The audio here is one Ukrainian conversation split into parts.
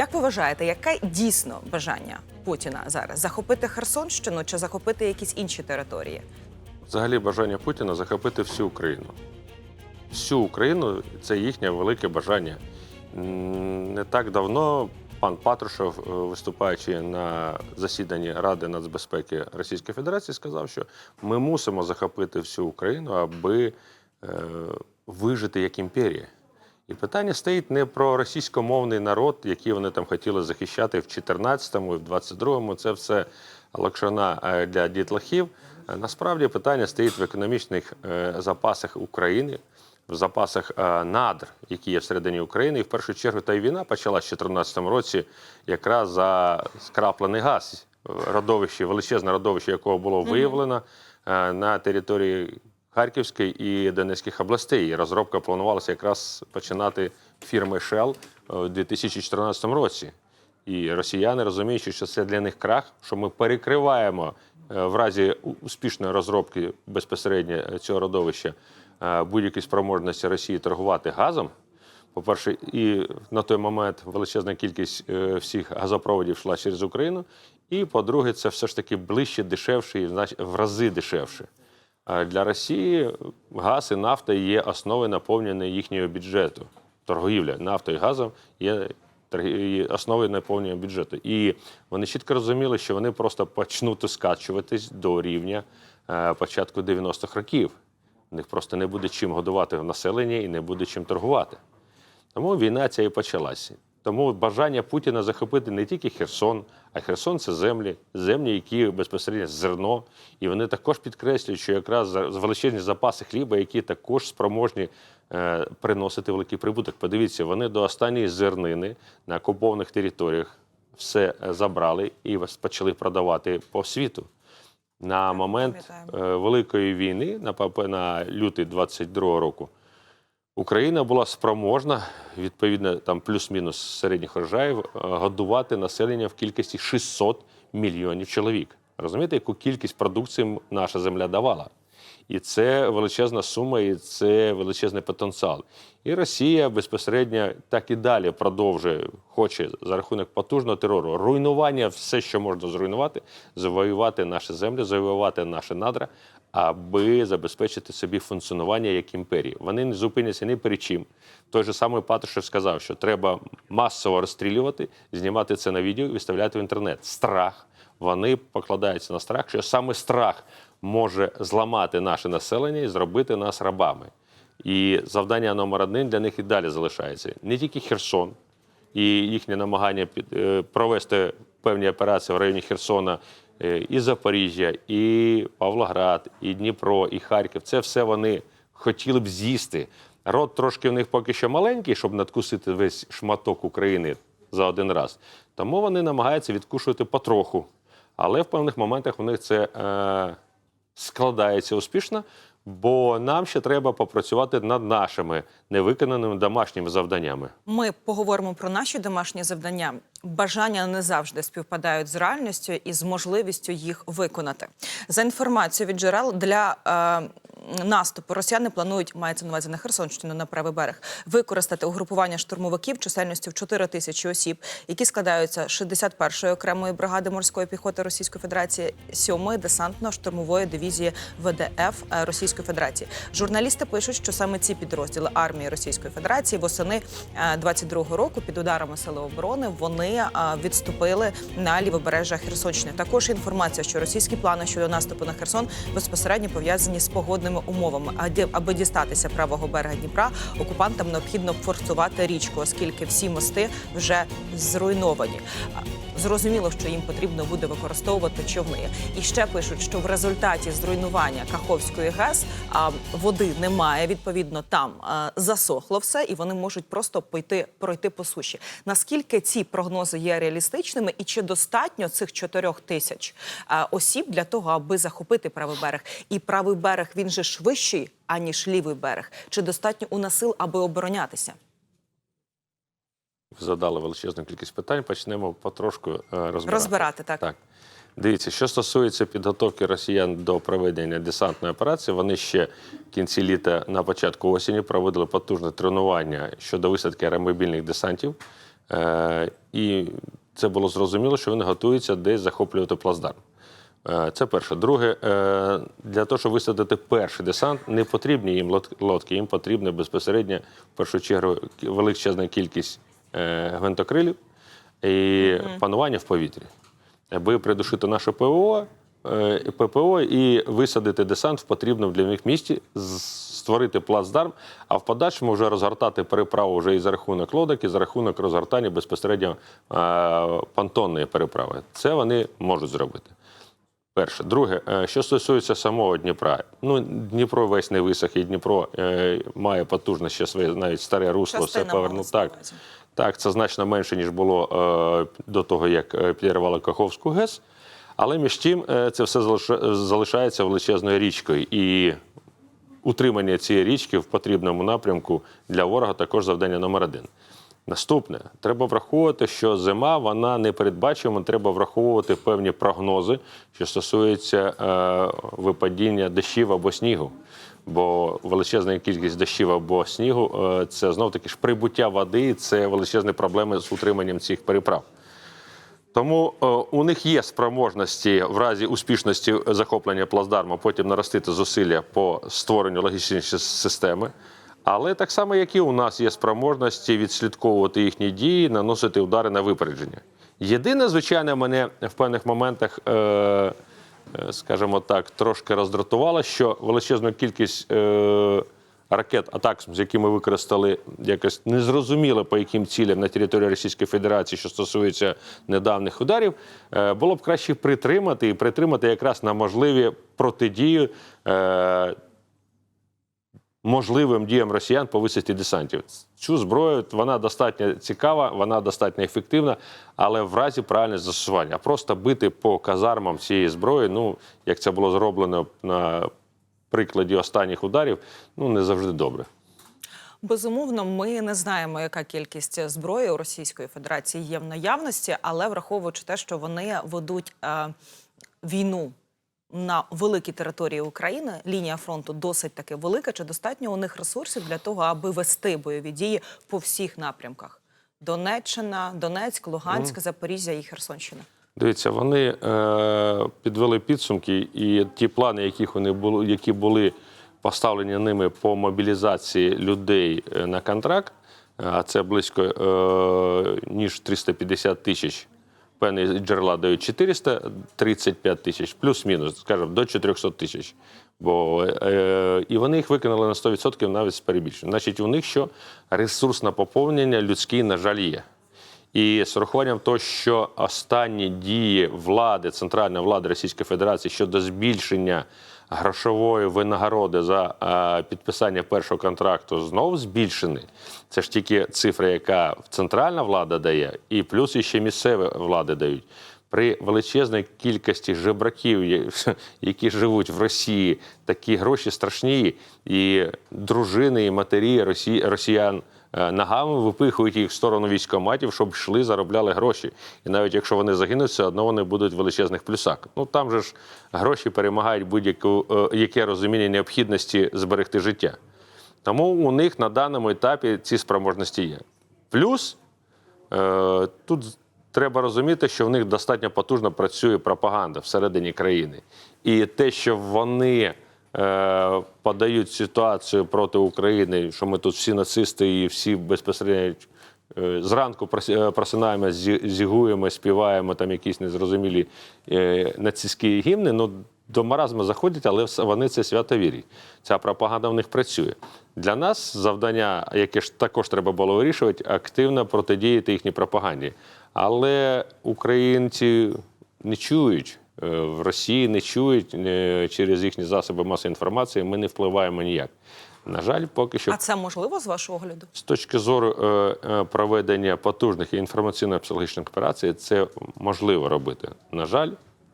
Як ви вважаєте, яке дійсно бажання Путіна зараз захопити Херсонщину чи захопити якісь інші території? Взагалі бажання Путіна захопити всю Україну. Всю Україну це їхнє велике бажання. Не так давно пан Патрушев, е, виступаючи на засіданні Ради нацбезпеки Російської Федерації, сказав, що ми мусимо захопити всю Україну, аби е, вижити як імперія. І питання стоїть не про російськомовний народ, який вони там хотіли захищати в 14-му і в 22-му. Це все лакшина е, для дітлахів. Е, Насправді питання стоїть в економічних е, запасах України, в запасах надр, які є всередині України. І в першу чергу та й війна почалась в 2014 році якраз за скраплений газ, родовище, величезне родовище, якого було виявлено на території Харківської і Донецьких областей. І розробка планувалася якраз починати фірми Shell е, у 2014 році. І росіяни розуміючи, що це для них крах, що ми перекриваємо е, в разі успішної розробки безпосередньо е, цього родовища будь-які спроможності Росії торгувати газом. По-перше, і на той момент величезна кількість всіх газопроводів йшла через Україну. І по-друге, це все ж таки ближче, дешевше і в рази дешевше. Для Росії газ і нафта є основою наповнення їхнього бюджету. Торгівля нафтою і газом є основою наповнення бюджету. І вони чітко розуміли, що вони просто почнуть скачуватись до рівня е, початку 90-х років. У них просто не буде чим годувати населення і не буде чим торгувати. Тому війна ця і почалася. Тому бажання Путіна захопити не тільки Херсон, а Херсон це землі, землі, які безпосередньо зерно. І вони також підкреслюють, що якраз величезні запаси хліба, які також спроможні е, приносити великий прибуток. Подивіться, вони до останньої зернини на окупованих територіях все е, забрали і почали продавати по світу. На момент е, Великої війни, на, на лютий 22 року, Україна була спроможна, відповідно, там плюс-мінус середніх врожаїв, е, годувати населення в кількості 600 мільйонів чоловік. Розумієте, яку кількість продукції наша земля давала? І це величезна сума, і це величезний потенціал. І Росія безпосередньо так і далі продовжує, хоче за рахунок потужного терору, руйнування, все, що можна зруйнувати, завоювати наші землі, завоювати наші надра, аби забезпечити собі функціонування як імперії. Вони не зупиняться ні перед чим. Той же самий Патрушев сказав, що треба масово розстрілювати, знімати це на відео і виставляти в інтернет. Страх. Вони покладаються на страх, що саме страх може зламати наше населення і зробити нас рабами. І завдання номер один для них і далі залишається не тільки Херсон і їхнє намагання е, провести певні операції в районі Херсона, е, і Запоріжжя, і Павлоград, і Дніпро, і Харків. Це все вони хотіли б з'їсти. Рот трошки в них поки що маленький, щоб надкусити весь шматок України за один раз. Тому вони намагаються відкушувати потроху. Але в певних моментах у них це е, складається успішно, бо нам ще треба попрацювати над нашими невиконаними домашніми завданнями. Ми поговоримо про наші домашні завдання. Бажання не завжди співпадають з реальністю і з можливістю їх виконати. За інформацією від джерел для е, наступу росіяни планують мається на увазі на Херсонщину на правий берег використати угрупування штурмовиків чисельністю в 4 тисячі осіб, які складаються з 61-ї окремої бригади морської піхоти Російської Федерації, 7-ї десантно-штурмової дивізії ВДФ е, Російської Федерації. Журналісти пишуть, що саме ці підрозділи армії Російської Федерації восени е, 22-го року під ударами сили оборони вони е, відступили на лівобережжя Херсонщини. Також інформація, що російські плани щодо наступу на Херсон безпосередньо пов'язані з погодними умовами. Аби дістатися правого берега Дніпра, окупантам необхідно форсувати річку, оскільки всі мости вже зруйновані. Зрозуміло, що їм потрібно буде використовувати човни. І ще пишуть, що в результаті зруйнування Каховської ГЕС води немає. Відповідно, там засохло все, і вони можуть просто пойти пройти по суші. Наскільки ці прогнози є реалістичними, і чи достатньо цих чотирьох тисяч осіб для того, аби захопити правий берег? І правий берег він же ж вищий, аніж лівий берег. Чи достатньо у нас сил, аби оборонятися? Задали величезну кількість питань. Почнемо потрошку е, розбирати. Розбирати так. Так. Дивіться, що стосується підготовки росіян до проведення десантної операції, вони ще в кінці літа на початку осені проводили потужне тренування щодо висадки аеромобільних десантів Е, і це було зрозуміло, що вони готуються десь захоплювати плацдарм. Е, Це перше. Друге, для того, щоб висадити перший десант, не потрібні їм лодки, їм потрібна безпосередньо, в першу чергу, величезна кількість гвинтокрилів і панування в повітрі, аби придушити наше ПВО, е, ППО і висадити десант в потрібному для них місці, створити плацдарм, а в подальшому вже розгортати переправу вже і за рахунок лодок, і за рахунок розгортання безпосередньо е, понтонної переправи. Це вони можуть зробити. Перше. Друге, е, що стосується самого Дніпра, ну Дніпро весь не висох, і Дніпро е, має потужне ще своє навіть старе русло, все Частина повернув. малась Так. Так, це значно менше, ніж було е, до того, як е, підірвали Каховську ГЕС. Але між тим е, це все залишається величезною річкою. І утримання цієї річки в потрібному напрямку для ворога також завдання номер один. Наступне, треба враховувати, що зима вона непередбачувана, треба враховувати певні прогнози, що стосуються е, випадіння дощів або снігу. Бо величезна кількість дощів або снігу е, це знов таки ж прибуття води, це величезні проблеми з утриманням цих переправ. Тому е, у них є спроможності в разі успішності захоплення плацдарму потім наростити зусилля по створенню логістичної системи. Але так само, як і у нас є спроможності відслідковувати їхні дії, наносити удари на випередження. Єдине, звичайно, мене в певних моментах, е, скажімо так, трошки роздратувало, що величезну кількість е, ракет атак, з якими використали якось незрозуміло по яким цілям на території Російської Федерації, що стосується недавніх ударів, е, було б краще притримати і притримати якраз на можливі протидію. е, Можливим діям росіян по висадці десантів. Цю зброю вона достатньо цікава, вона достатньо ефективна, але в разі правильного застосування. Просто бити по казармам цієї зброї, ну як це було зроблено на прикладі останніх ударів, ну не завжди добре. Безумовно, ми не знаємо, яка кількість зброї у Російської Федерації є в наявності, але враховуючи те, що вони ведуть е, війну на великій території України, лінія фронту досить таки велика. Чи достатньо у них ресурсів для того, аби вести бойові дії по всіх напрямках? Донеччина, Донецьк, Луганськ, Запоріжжя і Херсонщина. Дивіться, вони е, підвели підсумки, і ті плани, яких вони були, які були поставлені ними по мобілізації людей е, на контракт, е, а це близько е, ніж 350 тисяч. Певні джерела дають 435 тисяч, плюс-мінус, скажімо, до 400 тисяч. Бо, е, і вони їх виконали на 100% навіть з перебільшенням. Значить, у них що ресурсне поповнення людський, на жаль, є. І з урахуванням того, що останні дії влади, центральної влади Російської Федерації щодо збільшення грошової винагороди за е, підписання першого контракту знов збільшені. Це ж тільки цифра, яка центральна влада дає, і плюс іще місцеві влади дають. При величезній кількості жебраків, які живуть в Росії, такі гроші страшні, і дружини, і матері росі- росіян ногами випихують їх в сторону військоматів, щоб йшли, заробляли гроші. І навіть якщо вони загинуть, все одно вони будуть в величезних плюсах. Ну там же ж гроші перемагають будь-яке яке розуміння необхідності зберегти життя. Тому у них на даному етапі ці спроможності є. Плюс Е, Тут треба розуміти, що в них достатньо потужно працює пропаганда всередині країни. І те, що вони е, подають ситуацію проти України, що ми тут всі нацисти і всі безпосередньо е, зранку е, просинаємо, зі- зігуємо, співаємо там якісь незрозумілі е, нацистські гімни. Ну, до маразму заходять, але вони це свято вірять. Ця пропаганда в них працює. Для нас завдання, яке ж також треба було вирішувати, активно протидіяти їхній пропаганді. Але українці не чують. Е, В Росії не чують е, через їхні засоби масової інформації. Ми не впливаємо ніяк. На жаль, поки що А це можливо з вашого огляду? з точки зору е, проведення потужних інформаційно-психологічних операцій, це можливо робити. На жаль,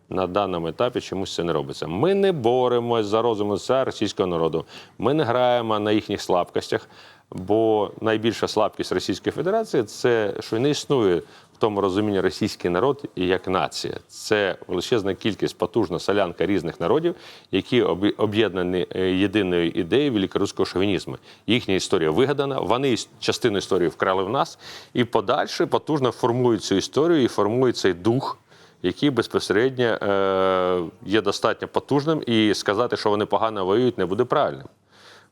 на даному етапі чомусь це не робиться. Ми не боремось за розум лиця російського народу. Ми не граємо на їхніх слабкостях. Бо найбільша слабкість Російської Федерації це що не існує в тому розумінні російський народ як нація. Це величезна кількість потужна солянка різних народів, які об'єднані е, єдиною ідеєю великоруського шовінізму. Їхня історія вигадана, вони частину історії вкрали в нас, і подальше потужно формують цю історію і формують цей дух. Який безпосередньо е, є достатньо потужним, і сказати, що вони погано воюють, не буде правильним.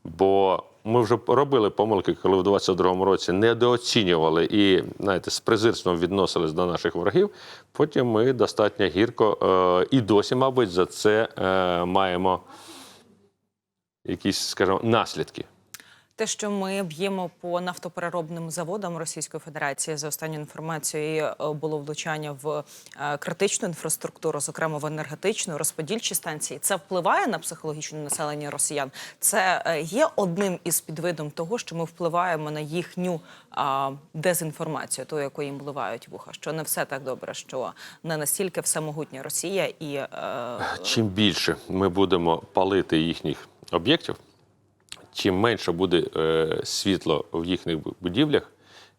Бо ми вже робили помилки, коли в 22-му році недооцінювали і знаєте, з презирством відносились до наших ворогів. Потім ми достатньо гірко е, і досі, мабуть, за це е, маємо якісь, скажімо, наслідки. Те, що ми б'ємо по нафтопереробним заводам Російської Федерації, за останньою інформацією, е, було влучання в е, критичну інфраструктуру, зокрема в енергетичну, розподільчі станції. Це впливає на психологічне населення росіян. Це е, є одним із підвидом того, що ми впливаємо на їхню дезінформацію, ту, яку їм вливають вуха. Що не все так добре, що не настільки всемогутня Росія і Чим більше ми будемо палити їхніх об'єктів, чим менше буде е, світло в їхніх будівлях,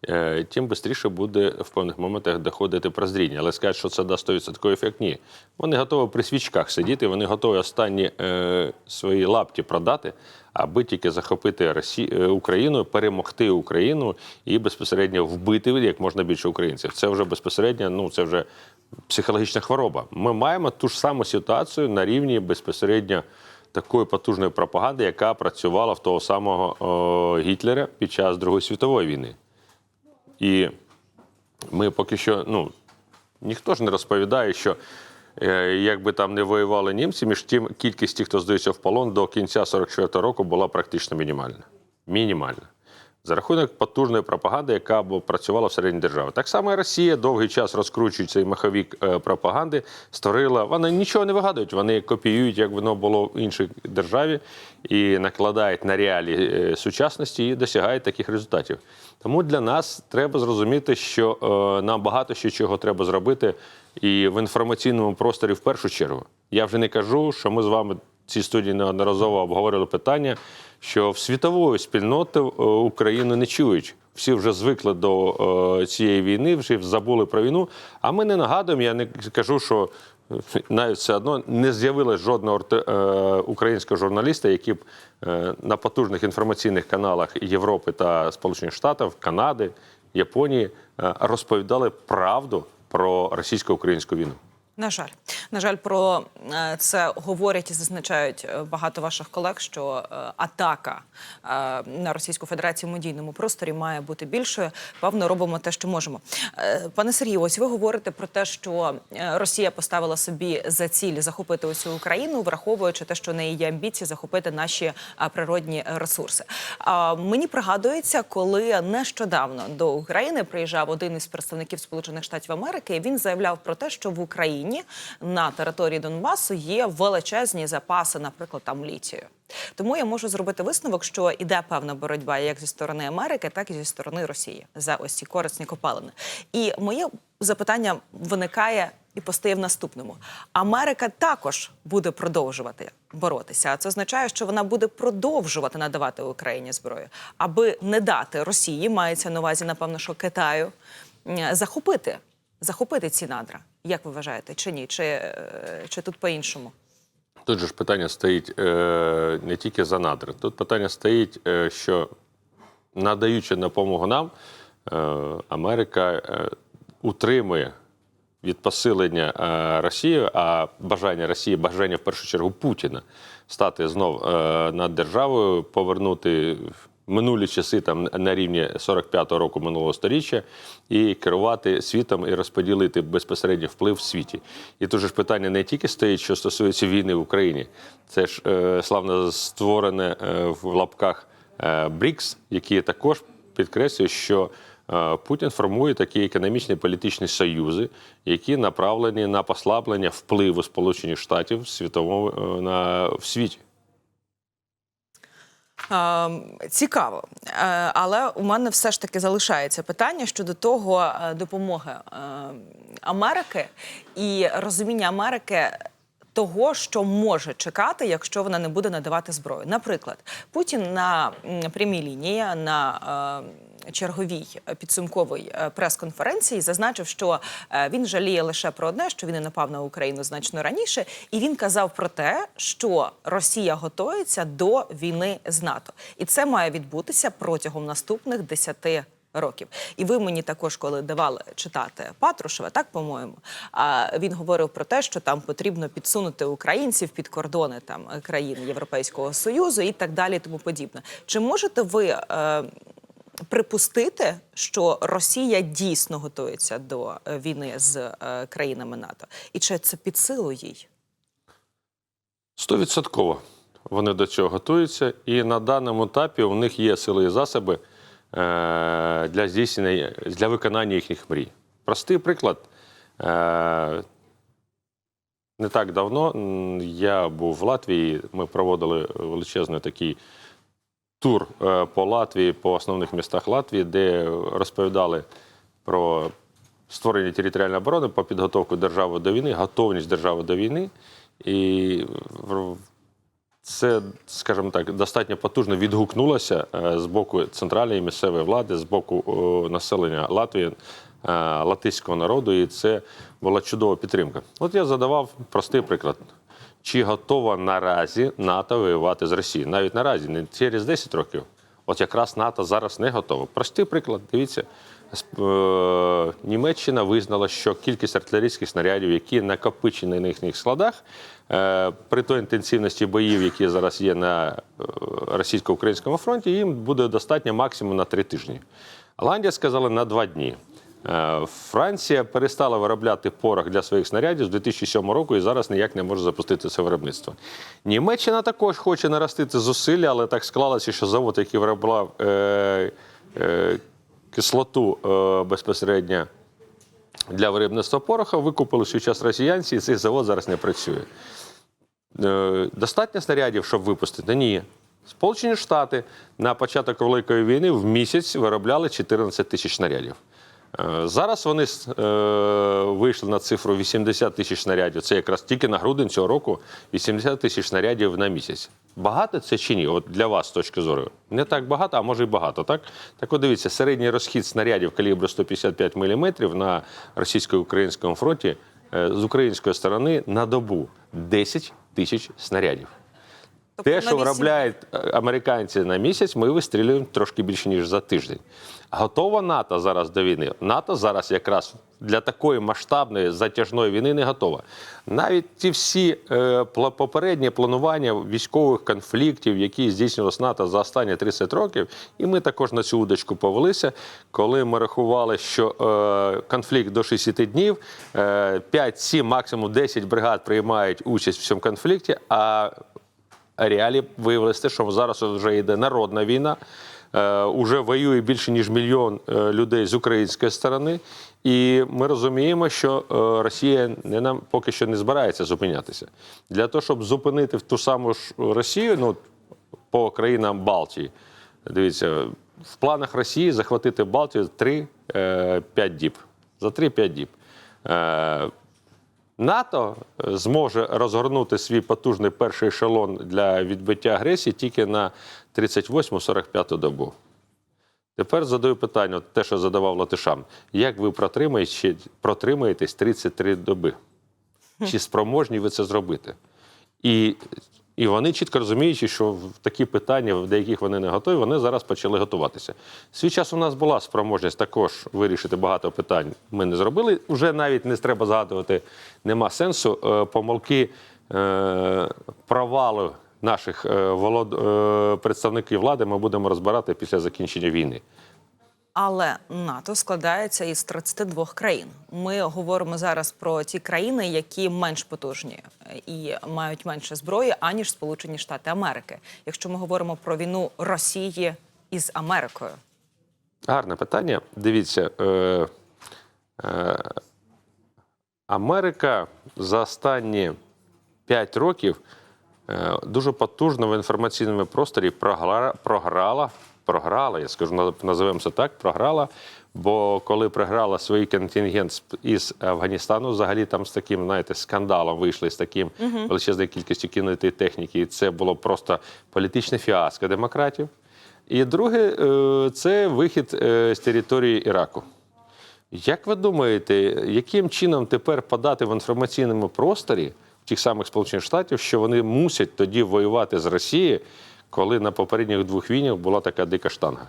е, тим швидше буде в певних моментах доходити прозріння. Але сказати, що це дасть 100% ефект, ні. Вони готові при свічках сидіти, вони готові останні е, свої лапті продати, аби тільки захопити Росі... е, Україну, перемогти Україну і безпосередньо вбити як можна більше українців. Це вже безпосередньо, ну це вже психологічна хвороба. Ми маємо ту ж саму ситуацію на рівні безпосередньо такої потужної пропаганди, яка працювала в того самого о, Гітлера під час Другої світової війни. І ми поки що, ну, ніхто ж не розповідає, що е, як би там не воювали німці, між тим кількість тих, хто здається в полон до кінця 44-го року була практично мінімальна. Мінімальна. За рахунок потужної пропаганди, яка працювала всередині держави. Так само і Росія довгий час розкручує цей маховік е, пропаганди, створила. Вони нічого не вигадують, вони копіюють, як воно було в іншій державі, і накладають на реалії е, сучасності і досягають таких результатів. Тому для нас треба зрозуміти, що е, нам багато ще чого треба зробити і в інформаційному просторі в першу чергу. Я вже не кажу, що ми з вами цій студії неодноразово обговорили питання, що в світової спільноти е, Україну не чують. Всі вже звикли до е, цієї війни, вже забули про війну. А ми не нагадуємо, я не кажу, що е, навіть все одно не з'явилось жодного е, українського журналіста, який б е, на потужних інформаційних каналах Європи та Сполучених Штатів, Канади, Японії е, розповідали правду про російсько-українську війну. На жаль, на жаль, про е, це говорять і зазначають е, багато ваших колег, що е, атака на Російську Федерацію в медійному просторі має бути більшою. Певно, робимо те, що можемо. Пане Сергію, ось ви говорите про те, що Росія поставила собі за ціль захопити усю Україну, враховуючи те, що в неї є амбіції захопити наші природні ресурси. Мені пригадується, коли нещодавно до України приїжджав один із представників Сполучених Штатів Америки. Він заявляв про те, що в Україні на території Донбасу є величезні запаси, наприклад, там літію. Тому я можу зробити висновок, що іде певна боротьба як зі сторони Америки, так і зі сторони Росії за ось ці корисні копалини. І моє запитання виникає і постає в наступному: Америка також буде продовжувати боротися. А це означає, що вона буде продовжувати надавати Україні зброю, аби не дати Росії, мається на увазі, напевно, що Китаю захопити, захопити ці надра. Як ви вважаєте, чи ні? Чи, е, чи тут по-іншому? Тут же ж питання стоїть е, не тільки за надри. Тут питання стоїть, е, що надаючи допомогу нам, Америка утримує від посилення Росії, а бажання Росії, бажання в першу чергу Путіна стати знов над державою, повернути минулі часи там на рівні 45-го року минулого сторіччя і керувати світом і розподілити безпосередньо вплив в світі. І тут ж питання не тільки стоїть, що стосується війни в Україні, це ж е, славно створене е, в лапках е, БРІКС, які також підкреслюють, що е, Путін формує такі економічні політичні союзи, які направлені на послаблення впливу Сполучених Штатів світовому е, на в світі. Цікаво, Е, але у мене все ж таки залишається питання щодо того е, допомоги е, Америки і розуміння Америки. Того, що може чекати, якщо вона не буде надавати зброю. Наприклад, Путін на прямій лінії на черговій е, підсумковій е, прес-конференції зазначив, що е, він жаліє лише про одне, що він не напав на Україну значно раніше, і він казав про те, що Росія готується до війни з НАТО, і це має відбутися протягом наступних 10 років. І ви мені також, коли давали читати Патрушева, так по-моєму, а він говорив про те, що там потрібно підсунути українців під кордони там країн Європейського союзу і так далі, і тому подібне. Чи можете ви припустити, що Росія дійсно готується до е, війни з е, країнами НАТО, і чи це під силу їй? Стовідсотково вони до цього готуються, і на даному етапі у них є сили і засоби е, для здійснення для виконання їхніх мрій. Простий приклад. Не так давно я був в Латвії. Ми проводили величезний такий тур е, по Латвії, по основних містах Латвії, де розповідали про створення територіальної оборони, по підготовку держави до війни, готовність держави до війни. І це, скажімо так, достатньо потужно відгукнулося е, з боку центральної місцевої влади, з боку населення Латвії, е, латиського народу, і це була чудова підтримка. От я задавав простий приклад. Чи готова наразі НАТО воювати з Росією? Навіть наразі, не через 10 років. От якраз НАТО зараз не готово. Простий приклад. Дивіться, е, Німеччина визнала, що кількість артилерійських снарядів, які накопичені на їхніх складах, е, при той інтенсивності боїв, які зараз є на е, російсько-українському фронті, їм буде достатньо максимум на три тижні. Голландія сказала на два дні. Е, Франція перестала виробляти порох для своїх снарядів з 2007 року і зараз ніяк не може запустити це виробництво. Німеччина також хоче наростити зусилля, але так склалося, що завод, який виробляв е, е, кислоту е, безпосередньо для виробництва пороха, викупили свій час росіянці, і цей завод зараз не працює. Е, Достатньо снарядів, щоб випустити? Ні. Сполучені Штати на початок Великої війни в місяць виробляли 14 тисяч снарядів. Е, Зараз вони е, вийшли на цифру 80 тисяч снарядів. Це якраз тільки на грудень цього року 80 тисяч снарядів на місяць. Багато це чи ні? От для вас з точки зору. Не так багато, а може і багато, так? Так от дивіться, середній розхід снарядів калібру 155 мм на російсько-українському фронті е, з української сторони на добу 10 тисяч снарядів. Тобто Те, що виробляють е, американці на місяць, ми вистрілюємо трошки більше, ніж за тиждень. Готова НАТО зараз до війни? НАТО зараз якраз для такої масштабної затяжної війни не готова. Навіть ті всі е, попередні планування військових конфліктів, які здійснювалися НАТО за останні 30 років, і ми також на цю удочку повелися, коли ми рахували, що е, конфлікт до 60 днів, е, 5-7, максимум 10 бригад приймають участь в цьому конфлікті. а реалії виявилося те, що зараз вже йде народна війна. Е, уже воює більше ніж мільйон е, людей з української сторони, і ми розуміємо, що е, Росія не нам поки що не збирається зупинятися. Для того, щоб зупинити в ту саму ж Росію, ну по країнам Балтії, дивіться, в планах Росії захватити Балтію 3-5 діб. За 3-5 діб. НАТО е, зможе розгорнути свій потужний перший ешелон для відбиття агресії тільки на 38-45 добу. Тепер задаю питання, те, що задавав латишам. Як ви протримаєте- протримаєтесь 33 доби? Чи спроможні ви це зробити? І, і вони чітко розуміючи, що в такі питання, в деяких вони не готові, вони зараз почали готуватися. Свій час у нас була спроможність також вирішити багато питань. Ми не зробили. Вже навіть не треба згадувати, нема сенсу. Е, Помилки е, провалу наших е, представників влади ми будемо розбирати після закінчення війни. Але НАТО складається із 32 країн. Ми говоримо зараз про ті країни, які менш потужні е, і мають менше зброї, аніж Сполучені Штати Америки. Якщо ми говоримо про війну Росії із Америкою, Гарне питання. Дивіться, е, е, Америка за останні 5 років е, дуже потужно в інформаційному просторі програ- програла, програла, я скажу, наз- називаємо це так, програла. Бо коли програла свій контингент із Афганістану, взагалі там з таким, знаєте, скандалом вийшли з таким величезною кількістю кінотої техніки, і це було просто політичне фіаско демократів. І друге, е, це вихід е, з території Іраку. Як ви думаєте, яким чином тепер подати в інформаційному просторі тих самих Сполучених Штатів, що вони мусять тоді воювати з Росією, коли на попередніх двох війнах була така дика штанга?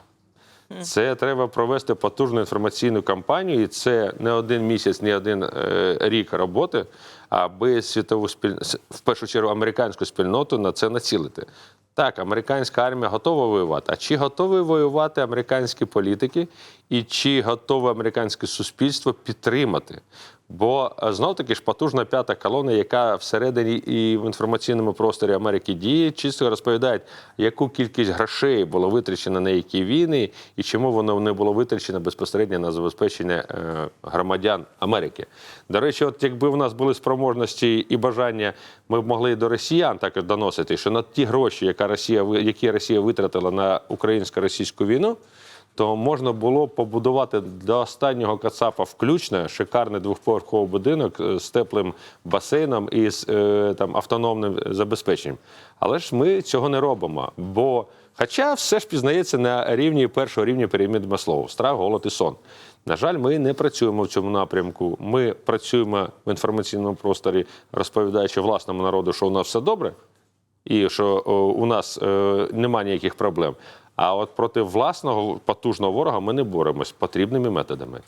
Це треба провести потужну інформаційну кампанію, і це не один місяць, не один е, рік роботи, аби світову спіль... в першу чергу американську спільноту на це націлити. Так, американська армія готова воювати. А чи готові воювати американські політики, і чи готове американське суспільство підтримати? Бо знов таки ж потужна п'ята колона, яка всередині і в інформаційному просторі Америки діє, чисто розповідають, яку кількість грошей було витрачено на які війни, і чому воно не було витрачено безпосередньо на забезпечення е, громадян Америки. До речі, от якби в нас були спроможності і бажання, ми б могли до росіян також доносити, що на ті гроші, яка Росія які Росія витратила на українсько-російську війну то можна було побудувати до останнього Кацапа включно шикарний двохповерховий будинок е, з теплим басейном і з е, там автономним забезпеченням. Але ж ми цього не робимо. Бо, хоча все ж пізнається на рівні першого рівня піраміди Маслоу – страх, голод і сон. На жаль, ми не працюємо в цьому напрямку. Ми працюємо в інформаційному просторі, розповідаючи власному народу, що у нас все добре, і що у нас е, немає ніяких проблем. А от проти власного потужного ворога ми не боремось потрібними методами.